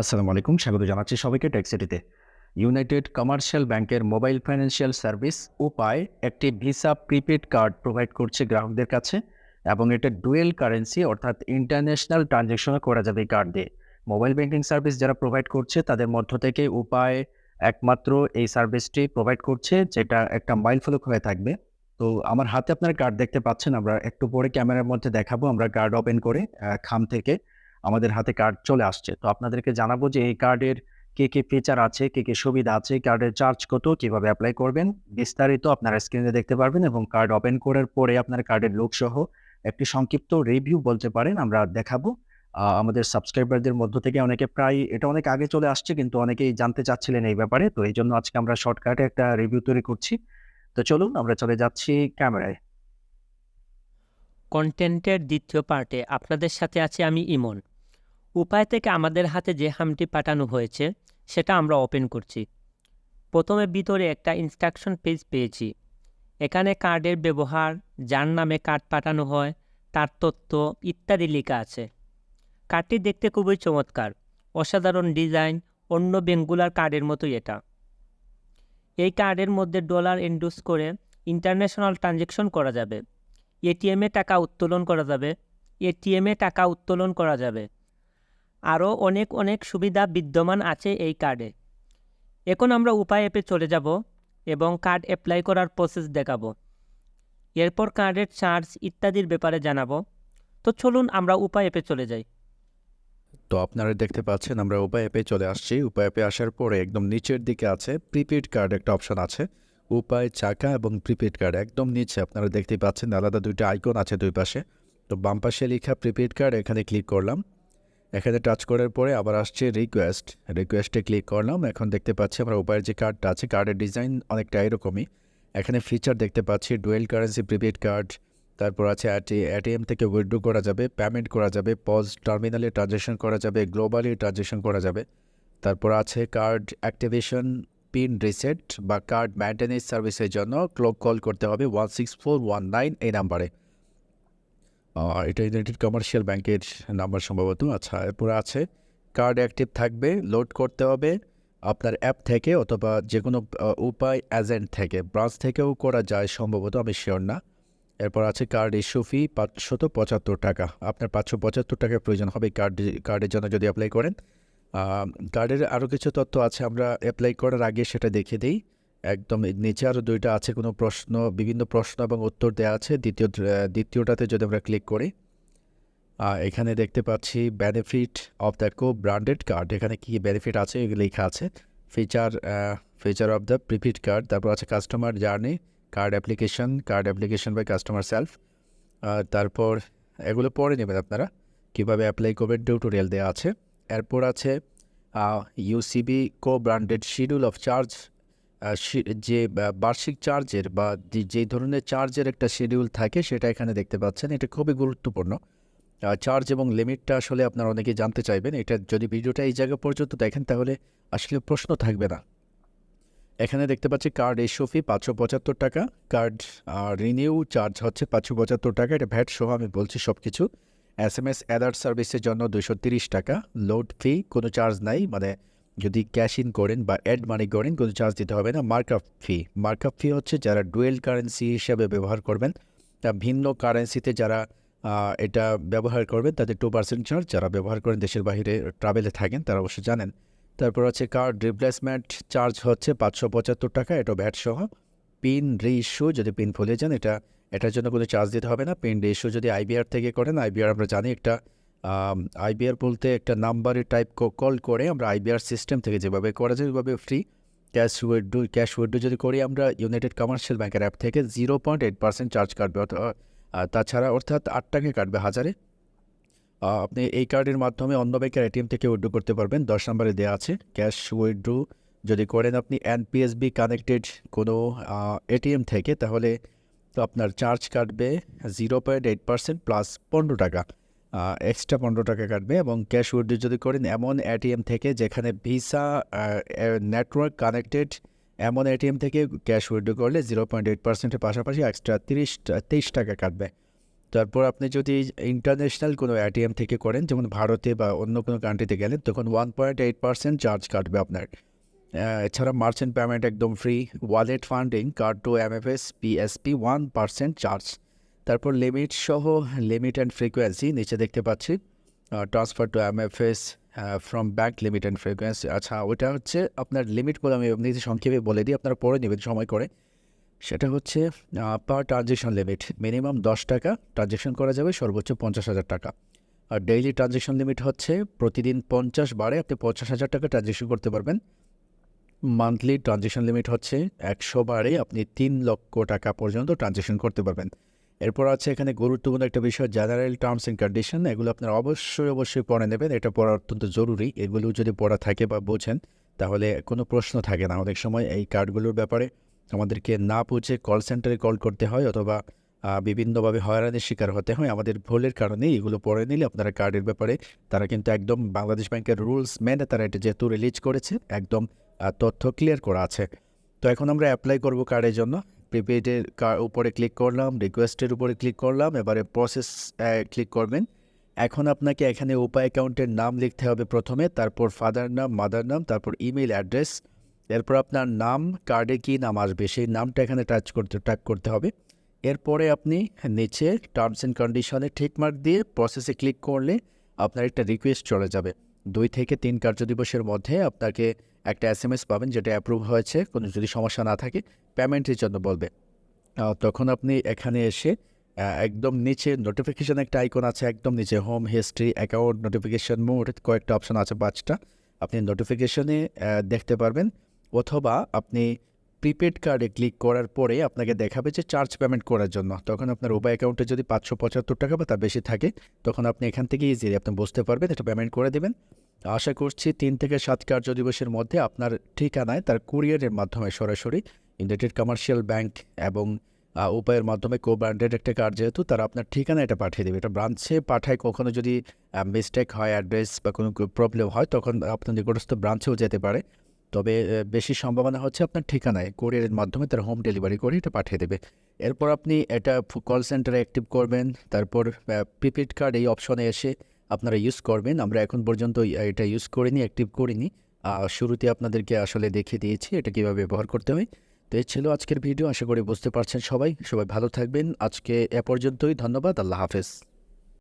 আসসালামু আলাইকুম, স্বাগত জানাচ্ছি সবাইকে ট্যাক্সিটিতে ইউনাইটেড কমার্শিয়াল ব্যাংকের মোবাইল ফাইন্যান্সিয়াল সার্ভিস উপায় একটি ভিসা প্রিপেড কার্ড প্রোভাইড করছে গ্রাহকদের কাছে এবং এটা ডুয়েল কারেন্সি অর্থাৎ ইন্টারন্যাশনাল ট্রানজ্যাকশনও করা যাবে এই কার্ড দিয়ে। মোবাইল ব্যাংকিং সার্ভিস যারা প্রোভাইড করছে, তাদের মধ্য থেকে উপায় একমাত্র এই সার্ভিসটি প্রোভাইড করছে, যেটা একটা মাইল ফলক হয়ে থাকবে। তো আমার হাতে আপনার কার্ড দেখতে পাচ্ছেন, আমরা একটু পরে ক্যামেরার মধ্যে দেখাবো, আমরা কার্ড ওপেন করে খাম থেকে। আমাদের হাতে কার্ড চলে আসছে। তো আপনাদেরকে জানাব যে এই কার্ডের কে কে ফিচার আছে, কে কে সুবিধা আছে কার্ডের চার্জ কত, কীভাবে অ্যাপ্লাই করবেন, বিস্তারিত আপনারা স্ক্রিনে দেখতে পারবেন এবং কার্ড ওপেন করার পরে আপনার কার্ডের লুক সহ একটি সংক্ষিপ্ত রিভিউ বলতে পারেন, আমরা দেখাবো। আমাদের সাবস্ক্রাইবারদের মধ্য থেকে অনেকে প্রায়, এটা অনেক আগে চলে আসছে, কিন্তু অনেকেই জানতে চাচ্ছিলেন এই ব্যাপারে, তো এই জন্য আজকে আমরা শর্টকাটে একটা রিভিউ তৈরি করছি। তো চলুন, আমরা চলে যাচ্ছি ক্যামেরায়। কন্টেন্টের দ্বিতীয় পার্টে আপনাদের সাথে আছি আমি ইমন। উপায় থেকে আমাদের হাতে যে হামটি পাঠানো হয়েছে, সেটা আমরা ওপেন করছি। প্রথমে ভিতরে একটা ইনস্ট্রাকশন পেজ পেয়েছি। এখানে কার্ডের ব্যবহার, যার নামে কার্ড পাঠানো হয়, তার তথ্য ইত্যাদি লেখা আছে। কার্ডটি দেখতে খুবই চমৎকার, অসাধারণ ডিজাইন অন্য ব্যাঙ্কগুলার কার্ডের মতোই এটা। এই কার্ডের মধ্যে ডলার এন্ডোস করে ইন্টারন্যাশনাল ট্রানজ্যাকশন করা যাবে। এটিএমে টাকা উত্তোলন করা যাবে। এটিএমে টাকা উত্তোলন করা যাবে। আরও অনেক অনেক সুবিধা বিদ্যমান আছে এই কার্ডে। এখন আমরা উপায় অ্যাপে চলে যাব এবং কার্ড অ্যাপ্লাই করার প্রসেস দেখাবো। এরপর কার্ডের চার্জ ইত্যাদির ব্যাপারে জানাব। তো চলুন আমরা উপায় অ্যাপে চলে যাই। তো আপনারা দেখতে পাচ্ছেন আমরা উপায় অ্যাপে চলে আসছি। উপায় অ্যাপে আসার পরে একদম নিচের দিকে আছে প্রিপেড কার্ড একটা অপশন আছে। উপায়, চাকা এবং প্রিপেড কার্ড একদম নিচে, আপনারা দেখতে পাচ্ছেন আলাদা দুইটা আইকন আছে দুই পাশে। তো বাম পাশে লেখা প্রিপেড কার্ড এখানে ক্লিক করলাম। এখানে টাচ করার পরে আবার আসছে রিকোয়েস্ট রিকোয়েস্টে ক্লিক করলাম, এখন দেখতে পাচ্ছি আমরা উপায়ের যে কার্ডটা আছে কার্ডের ডিজাইন অনেকটা এরকমই। এখানে ফিচার দেখতে পাচ্ছি ডুয়েল কারেন্সি প্রিপেড কার্ড তারপর আছে এটিএম থেকে উইথড্র করা যাবে পেমেন্ট করা যাবে পজ টার্মিনালে ট্রানজ্যাকশন করা যাবে গ্লোবালি ট্রানজ্যাকশন করা যাবে। তারপর আছে কার্ড অ্যাক্টিভেশন পিন রিসেট বা কার্ড মেনটেন্যান্স সার্ভিসের জন্য ক্লক কল করতে হবে one six four one nine এই নাম্বারে এটা ইউনাইটেড কমার্শিয়াল ব্যাংকের নাম্বার সম্ভবত। আচ্ছা এরপরে আছে কার্ড অ্যাক্টিভ থাকবে লোড করতে হবে, আপনার অ্যাপ থেকে অথবা যে কোনো উপায় এজেন্ট থেকে ব্রাঞ্চ থেকেও করা যায় সম্ভবত, আমি শিওর না। এরপর আছে কার্ড ইস্যু ফি পাঁচশত পঁচাত্তর টাকা। আপনার পাঁচশো পঁচাত্তর টাকার প্রয়োজন হবে কার্ড কার্ডের জন্য যদি অ্যাপ্লাই করেন। কার্ডের আরও কিছু তথ্য আছে, আমরা অ্যাপ্লাই করার আগে সেটা দেখে দিই। একদম নিচে আরও দুইটা আছে, কোনো প্রশ্ন, বিভিন্ন প্রশ্ন এবং উত্তর দেওয়া আছে। দ্বিতীয় দ্বিতীয়টাতে যদি আমরা ক্লিক করি এখানে দেখতে পাচ্ছি benefit of the co branded card এখানে কী বেনিফিট আছে, এগুলো লেখা আছে। Feature feature of the prepaid card তারপর আছে customer journey card application card application by customer self তারপর এগুলো পরে নেবেন আপনারা, কীভাবে অ্যাপ্লাই করবেন টিউটোরিয়াল দেওয়া আছে। এরপর আছে UCB co branded schedule of charge যে বার্ষিক চার্জের বা যে যেই ধরনের চার্জের একটা শিডিউল থাকে সেটা এখানে দেখতে পাচ্ছেন। এটা খুবই গুরুত্বপূর্ণ। চার্জ এবং লিমিটটা আসলে আপনারা অনেকেই জানতে চাইবেন। এটা যদি ভিডিওটা এই জায়গা পর্যন্ত দেখেন তাহলে আসলে প্রশ্ন থাকবে না। এখানে দেখতে পাচ্ছি কার্ড ইস্যু ফি পাঁচশো পঁচাত্তর টাকা কার্ড রিনিউ চার্জ হচ্ছে পাঁচশো পঁচাত্তর টাকা। এটা ভ্যাট সহ আমি বলছি সব কিছু এস এম এস অ্যালার্ট সার্ভিসের জন্য দুশো তিরিশ টাকা। লোড ফি কোনো চার্জ নাই। মানে যদি ক্যাশ ইন করেন বা অ্যাড মানি করেন, কোনো চার্জ দিতে হবে না। মার্কআপ ফি মার্কআপ ফি হচ্ছে যারা ডুয়েল কারেন্সি হিসাবে ব্যবহার করবেন, তা ভিন্ন কারেন্সিতে যারা এটা ব্যবহার করবেন, তাদের টু পার্সেন্ট চার্জ যারা ব্যবহার করেন, দেশের বাইরে ট্রাভেলে থাকেন, তারা অবশ্যই জানেন। তারপর আছে কার্ড রিপ্লেসমেন্ট চার্জ হচ্ছে পাঁচশো পঁচাত্তর টাকা, এটা ভ্যাট সহ। পিন রি ইস্যু যদি পিন ভুলে যান, এটা, এটার জন্য কোনো চার্জ দিতে হবে না। পিন রি ইস্যু যদি আইবিআর থেকে করেন আইবিআর আমরা জানি একটা আইবিআর বলতে একটা নাম্বারে টাইপ কল করে আমরা আইবিআর সিস্টেম থেকে যেভাবে করা যায় ওইভাবে free cash withdraw cash withdraw যদি করি আমরা ইউনাইটেড কমার্শিয়াল ব্যাংকের অ্যাপ থেকে zero point eight percent charge কাটবে অর্থাৎ তাছাড়া অর্থাৎ আট টাকা কাটবে হাজারে। আপনি এই কার্ডের মাধ্যমে অন্য ব্যাংকের এটিএম থেকে উইড্রো করতে পারবেন, দশ নম্বরে দেওয়া আছে ক্যাশ উইড্রো যদি করেন আপনি এনপিএসবি কানেক্টেড কোনো এটিএম থেকে, তাহলে তো আপনার চার্জ কাটবে zero point eight percent plus পনেরো টাকা। এক্সট্রা পনেরো টাকা কাটবে এবং ক্যাশ উইড্রো যদি করেন, এমন এটিএম থেকে যেখানে ভিসা নেটওয়ার্ক কানেক্টেড এমন এটিএম থেকে ক্যাশ উইড্রো করলে জিরো পয়েন্ট এইট পার্সেন্টের পাশাপাশি এক্সট্রা তিরিশ, তেইশ টাকা কাটবে। তারপর আপনি যদি ইন্টারন্যাশনাল কোনো এটিএম থেকে করেন, যেমন ভারতে বা অন্য কোনো কান্ট্রিতে গেলেন, তখন one point eight percent charge কাটবে আপনার। এছাড়া মার্চেন্ট পেমেন্ট একদম free wallet funding card to MFS PSP one percent charge তারপর লিমিট সহ লিমিট অ্যান্ড ফ্রিকোয়েন্সি নিচে দেখতে পাচ্ছি। Transfer to MFS from bank limit and frequency আচ্ছা ওটা হচ্ছে আপনার লিমিটগুলো আমি এমনিতে সংক্ষেপে বলে দিই, আপনারা পরে নেবেন, সময় করে। সেটা হচ্ছে পার ট্রানজেকশন লিমিট মিনিমাম দশ টাকা ট্রানজেকশন করা যাবে সর্বোচ্চ পঞ্চাশ হাজার টাকা। আর ডেইলি ট্রানজেকশন লিমিট হচ্ছে, প্রতিদিন পঞ্চাশ বারে আপনি পঞ্চাশ হাজার টাকা ট্রানজেকশন করতে পারবেন। মান্থলি ট্রানজেকশন লিমিট হচ্ছে একশো বারে আপনি তিন লক্ষ টাকা পর্যন্ত ট্রানজেকশন করতে পারবেন। এরপর আছে এখানে গুরুত্বপূর্ণ একটা বিষয় জেনারেল টার্মস অ্যান্ড কন্ডিশন এগুলো আপনারা অবশ্যই অবশ্যই পড়ে নেবেন। এটা পড়া অত্যন্ত জরুরি। এগুলো যদি পড়া থাকে বা বোঝেন, তাহলে কোনো প্রশ্ন থাকে না। অনেক সময় এই কার্ডগুলোর ব্যাপারে আমাদেরকে না বুঝে কল সেন্টারে কল করতে হয় অথবা বিভিন্নভাবে হয়রানির শিকার হতে হয়। আমাদের ভুলের কারণে এগুলো পড়ে নিলে আপনারা কার্ডের ব্যাপারে, তারা কিন্তু একদম বাংলাদেশ ব্যাংকের রুলস মেনে তারা এটা যেহেতু রিলিজ করেছে, একদম তথ্য ক্লিয়ার করা আছে। তো এখন আমরা অ্যাপ্লাই করব কার্ডের জন্য। প্রিপেডের উপরে ক্লিক করলাম, রিকোয়েস্টের উপরে ক্লিক করলাম, এবারে প্রসেস ক্লিক করবেন। এখন আপনাকে এখানে উপায় অ্যাকাউন্টের নাম লিখতে হবে প্রথমে, তারপর ফাদার নাম মাদার নাম, তারপর ইমেল অ্যাড্রেস এরপর আপনার নাম কার্ডে কী নাম আসবে, সেই নামটা এখানে টাচ করতে টাইপ করতে হবে। এরপরে আপনি নিচে টার্মস অ্যান্ড কন্ডিশনে ঠিক মার্ক দিয়ে প্রসেসে ক্লিক করলে আপনার একটা রিকোয়েস্ট চলে যাবে। দুই থেকে তিন কার্যদিবসের মধ্যে আপনাকে একটা এস এম এস পাবেন যেটা অ্যাপ্রুভ হয়েছে। কোনো যদি সমস্যা না থাকে পেমেন্টের জন্য বলবে। তখন আপনি এখানে এসে একদম নিচে নোটিফিকেশান একটা আইকন আছে, একদম নিচে home history account notification mode কয়েকটা অপশান আছে, পাঁচটা। আপনি নোটিফিকেশানে দেখতে পারবেন। অথবা আপনি প্রিপেড কার্ডে ক্লিক করার পরে আপনাকে দেখাবে যে চার্জ পেমেন্ট করার জন্য। তখন আপনার উপায় অ্যাকাউন্টে যদি পাঁচশো পঁচাত্তর টাকা বা তার বেশি থাকে, তখন আপনি এখান থেকে ইজিলি আপনি বুঝতে পারবেন এটা পেমেন্ট করে দেবেন। আশা করছি তিন থেকে সাত কার্য দিবসের মধ্যে আপনার ঠিকানায় তার কুরিয়ারের মাধ্যমে সরাসরি ইউনাইটেড কমার্শিয়াল ব্যাংক এবং উপায়ের মাধ্যমে কো ব্র্যান্ডেড একটা কার্ড যেহেতু, তারা আপনার ঠিকানা এটা পাঠিয়ে দেবে। এটা ব্রাঞ্চে পাঠায় কখনও যদি মিস্টেক হয় অ্যাড্রেস বা কোনো প্রবলেম হয়, তখন আপনার নিকটস্থ ব্রাঞ্চেও যেতে পারে। তবে বেশি সম্ভাবনা হচ্ছে আপনার ঠিকানায়। কোরিয়ারের মাধ্যমে তারা হোম ডেলিভারি করে এটা পাঠিয়ে দেবে। এরপর আপনি এটা কল সেন্টারে অ্যাক্টিভ করবেন। তারপর প্রিপেড কার্ড এই অপশনে এসে আপনারা ইউজ করবেন। আমরা এখন পর্যন্ত এটা ইউজ করিনি অ্যাক্টিভ করিনি। শুরুতে আপনাদেরকে আসলে দেখিয়ে দিয়েছি এটা কীভাবে ব্যবহার করতে হয়। তো এই ছিল আজকের ভিডিও। আশা করি বুঝতে পারছেন সবাই। সবাই ভালো থাকবেন। আজকে এ পর্যন্তই। ধন্যবাদ। আল্লাহ হাফেজ।